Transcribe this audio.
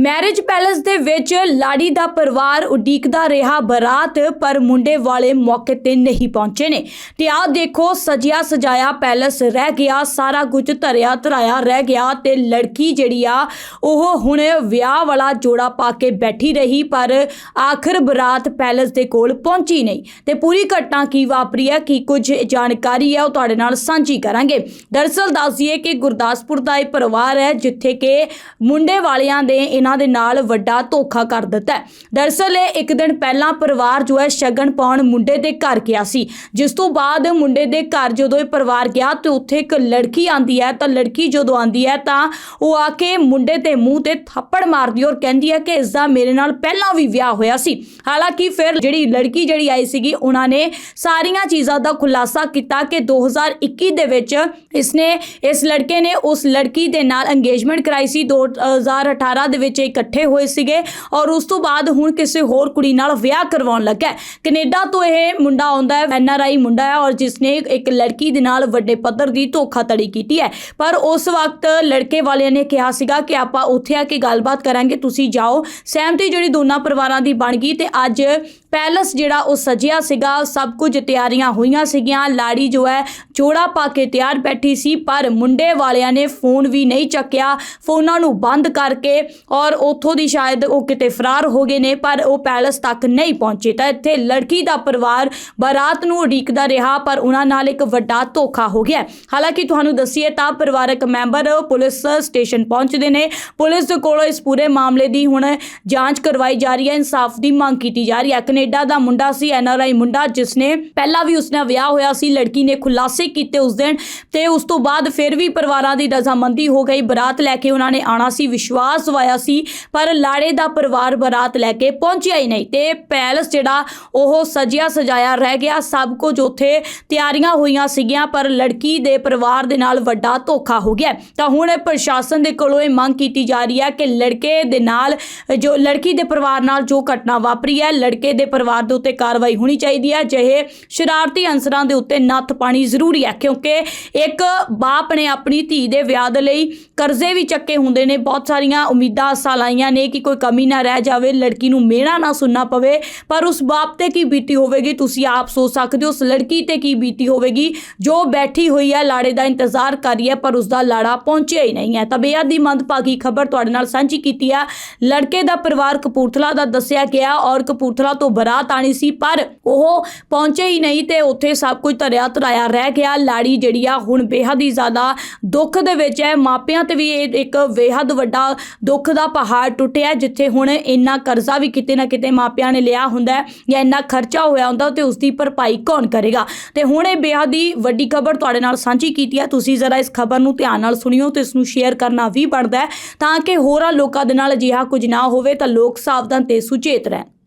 Marriage palace ਦੇ ਵਿੱਚ ਲਾੜੀ ਦਾ ਪਰਿਵਾਰ ਉਡੀਕਦਾ ਰਿਹਾ। ਬਰਾਤ ਪਰ ਮੁੰਡੇ ਵਾਲੇ ਮੌਕੇ ਤੇ ਨਹੀਂ ਪਹੁੰਚੇ ਨੇ। ਤੇ ਆਹ ਦੇਖੋ, ਸਜਿਆ ਸਜਾਇਆ ਪੈਲੇਸ ਰਹਿ ਗਿਆ, ਸਾਰਾ ਕੁਝ ਧਰਿਆ ਧਰਾਇਆ ਰਹਿ ਗਿਆ ਤੇ ਲੜਕੀ ਜਿਹੜੀ ਆ, ਉਹ ਹੁਣ ਵਿਆਹ ਵਾਲਾ ਜੋੜਾ ਪਾ ਕੇ ਬੈਠੀ ਰਹੀ, ਪਰ ਆਖਰ ਬਰਾਤ ਪੈਲੇਸ ਦੇ ਕੋਲ ਪਹੁੰਚੀ ਨਹੀਂ। ਤੇ ਪੂਰੀ ਘਟਨਾ ਕੀ ਵਾਪਰੀ ਹੈ, ਕੀ ਕੁਝ ਜਾਣਕਾਰੀ ਹੈ, ਉਹ ਤੁਹਾਡੇ ਨਾਲ ਸਾਂਝੀ ਕਰਾਂਗੇ। ਦਰਅਸਲ ਦੱਸੀਏ ਕਿ ਗੁਰਦਾਸਪੁਰ ਦਾ ਇਹ ਪਰਿਵਾਰ ਹੈ, ਜਿੱਥੇ ਕਿ ਮੁੰਡੇ ਵਾਲਿਆਂ ਦੇ ਇਹਨਾਂ ਦੇ ਨਾਲ ਵੱਡਾ ਧੋਖਾ ਕਰ ਦਿੱਤਾ ਹੈ। ਦਰਅਸਲ ਇਹ ਇੱਕ ਦਿਨ ਪਹਿਲਾਂ ਪਰਿਵਾਰ ਜੋ ਹੈ ਸ਼ਗਨ ਪਾਉਣ ਮੁੰਡੇ ਦੇ ਘਰ ਗਿਆ ਸੀ। ਜਿਸ ਤੋਂ ਬਾਅਦ ਮੁੰਡੇ ਦੇ ਘਰ ਜਦੋਂ ਇਹ ਪਰਿਵਾਰ ਗਿਆ ਤੇ ਉੱਥੇ ਇੱਕ ਲੜਕੀ ਆਂਦੀ ਹੈ ਤਾਂ ਲੜਕੀ ਜਦੋਂ ਆਂਦੀ ਹੈ ਤਾਂ ਉਹ ਆ ਕੇ ਮੁੰਡੇ ਤੇ ਮੂੰਹ ਤੇ ਥੱਪੜ ਮਾਰਦੀ ਔਰ ਕਹਿੰਦੀ ਹੈ ਕਿ ਇਸ ਦਾ ਮੇਰੇ ਨਾਲ ਪਹਿਲਾਂ ਵੀ ਵਿਆਹ ਹੋਇਆ ਸੀ। ਹਾਲਾਂਕਿ ਫਿਰ ਜਿਹੜੀ ਲੜਕੀ ਜਿਹੜੀ ਆਈ ਸੀਗੀ, ਉਹਨਾਂ ਨੇ ਸਾਰੀਆਂ ਚੀਜ਼ਾਂ ਦਾ ਖੁਲਾਸਾ ਕੀਤਾ ਕਿ 2021 ਦੇ ਵਿੱਚ ਇਸਨੇ, ਇਸ ਲੜਕੇ ਨੇ ਉਸ ਲੜਕੀ ਦੇ ਨਾਲ ਅੰਗੇਜ਼ਮੈਂਟ ਕਰਾਈ ਸੀ। 2018 ਦੇ ਵਿੱਚ ਇਹ ਇਕੱਠੇ ਹੋਏ ਸੀਗੇ ਔਰ ਉਸ ਤੋਂ ਬਾਅਦ ਹੁਣ ਕਿਸੇ ਹੋਰ ਕੁੜੀ ਨਾਲ ਵਿਆਹ ਕਰਵਾਉਣ ਲੱਗਾ ਹੈ। ਕੈਨੇਡਾ ਤੋਂ ਇਹ ਮੁੰਡਾ ਆਉਂਦਾ ਹੈ, ਐਨ ਆਰ ਆਈ ਮੁੰਡਾ ਹੈ ਔਰ ਜਿਸਨੇ ਇੱਕ ਲੜਕੀ ਦੇ ਨਾਲ ਵੱਡੇ ਪੱਧਰ ਦੀ ਧੋਖਾਧੜੀ ਕੀਤੀ ਹੈ। ਪਰ ਉਸ ਵਕਤ ਲੜਕੇ ਵਾਲਿਆਂ ਨੇ ਕਿਹਾ ਸੀਗਾ ਕਿ ਆਪਾਂ ਉੱਥੇ ਆ ਕੇ ਗੱਲਬਾਤ ਕਰਾਂਗੇ, ਤੁਸੀਂ ਜਾਓ। ਸਹਿਮਤੀ ਜਿਹੜੀ ਦੋਨਾਂ ਪਰਿਵਾਰਾਂ ਦੀ ਬਣ ਗਈ ਤੇ ਅੱਜ ਪੈਲਸ ਜਿਹੜਾ ਉਹ ਸਜਿਆ ਸੀਗਾ, ਸਭ ਕੁਝ ਤਿਆਰੀਆਂ ਹੋਈਆਂ ਸੀਗੀਆਂ। ਲਾੜੀ ਜੋ ਹੈ ਜੋੜਾ ਪਾ ਕੇ ਤਿਆਰ ਬੈਠੀ ਸੀ, ਪਰ ਮੁੰਡੇ ਵਾਲਿਆਂ ਨੇ ਫੋਨ ਵੀ ਨਹੀਂ ਚੱਕਿਆ। ਫੋਨਾਂ ਨੂੰ ਬੰਦ ਕਰਕੇ ਔਰ ਉੱਥੋਂ ਦੀ ਸ਼ਾਇਦ ਉਹ ਕਿਤੇ ਫਰਾਰ ਹੋ ਗਏ ਨੇ, ਪਰ ਉਹ ਪੈਲਸ ਤੱਕ ਨਹੀਂ ਪਹੁੰਚੇ। ਤਾਂ ਇੱਥੇ ਲੜਕੀ ਦਾ ਪਰਿਵਾਰ ਬਾਰਾਤ ਨੂੰ ਉਡੀਕਦਾ ਰਿਹਾ, ਪਰ ਉਹਨਾਂ ਨਾਲ ਇੱਕ ਵੱਡਾ ਧੋਖਾ ਹੋ ਗਿਆ। ਹਾਲਾਂਕਿ ਤੁਹਾਨੂੰ ਦੱਸੀਏ ਤਾਂ ਪਰਿਵਾਰਕ ਮੈਂਬਰ ਪੁਲਿਸ ਸਟੇਸ਼ਨ ਪਹੁੰਚਦੇ ਨੇ। ਪੁਲਿਸ ਕੋਲੋਂ ਇਸ ਪੂਰੇ ਮਾਮਲੇ ਦੀ ਹੁਣ ਜਾਂਚ ਕਰਵਾਈ ਜਾ ਰਹੀ ਹੈ। ਇਨਸਾਫ ਦੀ ਮੰਗ ਕੀਤੀ ਜਾ ਰਹੀ ਹੈ। ਕੈਨੇਡਾ ਦਾ ਮੁੰਡਾ ਸੀ ਐਨਆਰਆਈ ਮੁੰਡਾ, ਜਿਸ ਨੇ ਪਹਿਲਾਂ ਵੀ ਉਸ ਨਾਲ ਵਿਆਹ ਹੋਇਆ ਸੀ। ਲੜਕੀ ਨੇ ਖੁਲਾਸੇ ਕੀਤੇ ਉਸ ਦਿਨ ਤੇ ਉਸ ਤੋਂ ਬਾਅਦ ਫਿਰ ਵੀ ਪਰਿਵਾਰਾਂ ਦੀ ਰਜ਼ਾਮੰਦੀ ਹੋ ਗਈ। ਬਰਾਤ ਲੈ ਕੇ ਉਹਨਾਂ ਨੇ ਆਣਾ ਸੀ, ਵਿਸ਼ਵਾਸ ਵਾਇਆ ਸੀ। ਪਰ ਲਾੜੇ ਦਾ ਪਰਿਵਾਰ ਬਰਾਤ ਲੈ ਕੇ ਪਹੁੰਚਿਆ ਹੀ ਨਹੀਂ ਤੇ ਪੈਲਸ ਜਿਹੜਾ ਉਹ ਸਜਿਆ ਸਜਾਇਆ ਰਹਿ ਗਿਆ। ਸਭ ਕੁਝ ਉੱਥੇ ਤਿਆਰੀਆਂ ਹੋਈਆਂ ਸੀਗੀਆਂ, ਪਰ ਲੜਕੀ ਦੇ ਪਰਿਵਾਰ ਦੇ ਨਾਲ ਵੱਡਾ ਧੋਖਾ ਹੋ ਗਿਆ। ਤਾਂ ਹੁਣ ਪ੍ਰਸ਼ਾਸਨ ਦੇ ਕੋਲੋਂ ਇਹ ਮੰਗ ਕੀਤੀ ਜਾ ਰਹੀ ਹੈ ਕਿ ਲੜਕੇ ਦੇ ਨਾਲ ਜੋ ਲੜਕੀ ਦੇ ਪਰਿਵਾਰ ਨਾਲ ਜੋ ਘਟਨਾ ਵਾਪਰੀ ਹੈ, ਲੜਕੇ ਦੇ ਪਰਿਵਾਰ ਦੇ ਉੱਤੇ ਕਾਰਵਾਈ ਹੋਣੀ ਚਾਹੀਦੀ ਹੈ। ਜਿਹੇ ਸ਼ਰਾਰਤੀ ਅੰਸਰਾਂ ਦੇ ਉੱਤੇ ਨੱਥ ਪਾਣੀ ਜ਼ਰੂਰੀ ਹੈ, ਕਿਉਂਕਿ ਇੱਕ ਬਾਪ ਨੇ ਆਪਣੀ ਧੀ ਦੇ ਵਿਆਹ ਦੇ ਲਈ ਕਰਜ਼ੇ ਵੀ ਚੱਕੇ ਹੁੰਦੇ ਨੇ। ਬਹੁਤ ਸਾਰੀਆਂ ਉਮੀਦਾਂ ਆਸਾਂ ਲਾਈਆਂ ਨੇ ਕਿ ਕੋਈ ਕਮੀ ਨਾ ਰਹਿ ਜਾਵੇ, ਲੜਕੀ ਨੂੰ ਮਿਹਣਾ ਨਾ ਸੁਣਨਾ ਪਵੇ, ਪਰ ਉਸ ਬਾਪ ਤੇ ਕੀ ਬੀਤੀ ਹੋਵੇਗੀ? ਤੁਸੀਂ ਆਪ ਸੋਚ ਸਕਦੇ ਹੋ, ਉਸ ਲੜਕੀ ਤੇ ਕੀ ਬੀਤੀ ਹੋਵੇਗੀ? ਜੋ ਬੈਠੀ ਹੋਈ ਹੈ, ਲਾੜੇ ਦਾ ਇੰਤਜ਼ਾਰ ਕਰ ਰਹੀ ਹੈ, ਪਰ ਉਸ ਦਾ ਲਾੜਾ ਪਹੁੰਚਿਆ ਹੀ ਨਹੀਂ ਹੈ। ਤਾਂ ਬੇਅਦ ਦੀ ਮੰਦਭਾਗੀ ਖਬਰ ਤੁਹਾਡੇ ਨਾਲ ਸਾਂਝੀ ਕੀਤੀ ਆ ਲੜਕੇ ਦਾ ਪਰਿਵਾਰ ਕਪੂਰਥਲਾ ਦਾ ਦੱਸਿਆ ਗਿਆ ਔਰ ਕਪੂਰਥਲਾ ਤੋਂ ਬਰਾਤ ਆਣੀ ਸੀ, ਪਰ ਉਹ ਪਹੁੰਚੇ ਹੀ ਨਹੀਂ ਤੇ ਉੱਥੇ ਸਭ ਕੁਝ ਧਰਿਆ ਧਰਾਇਆ ਰਹਿ ਗਿਆ। ਲਾੜੀ ਜਿਹੜੀ ਆ, ਹੁਣ ਬੇਹੱਦ ਹੀ ਜ਼ਿਆਦਾ ਦੁੱਖ ਦੇ ਵਿੱਚ ਹੈ। ਮਾਪਿਆਂ ਤੇ ਵੀ ਇਹ ਇੱਕ ਬੇਹੱਦ ਵੱਡਾ ਦੁੱਖ ਦਾ ਪਹਾੜ ਟੁੱਟਿਆ ਜਿੱਥੇ ਹੁਣ ਇੰਨਾ ਕਰਜ਼ਾ ਵੀ ਕਿਤੇ ਨਾ ਕਿਤੇ ਮਾਪਿਆਂ ਨੇ ਲਿਆ ਹੁੰਦਾ ਜਾਂ ਇੰਨਾ ਖਰਚਾ ਹੋਇਆ ਹੁੰਦਾ ਤੇ ਉਸ ਦੀ ਭਰਪਾਈ ਕੌਣ ਕਰੇਗਾ? ਤੇ ਹੁਣ ਇਹ ਬੇਹੱਦ ਹੀ ਵੱਡੀ ਖਬਰ ਤੁਹਾਡੇ ਨਾਲ ਸਾਂਝੀ ਕੀਤੀ ਹੈ। ਤੁਸੀਂ ਜ਼ਰਾ ਇਸ ਖਬਰ ਨੂੰ ਧਿਆਨ ਨਾਲ ਸੁਣਿਓ ਤੇ ਇਸ ਨੂੰ ਸ਼ੇਅਰ ਕਰਨਾ ਵੀ ਬਣਦਾ ਹੈ ਤਾਂ ਕਿ ਹੋਰਾਂ ਲੋਕਾਂ ਦੇ ਨਾਲ ਅਜਿਹਾ ਕੁਝ ਨਾ ਹੋਵੇ ਤਾਂ ਲੋਕ ਸਾਵਧਾਨ ਤੇ ਸੁਚੇਤ ਰਹਿਣ।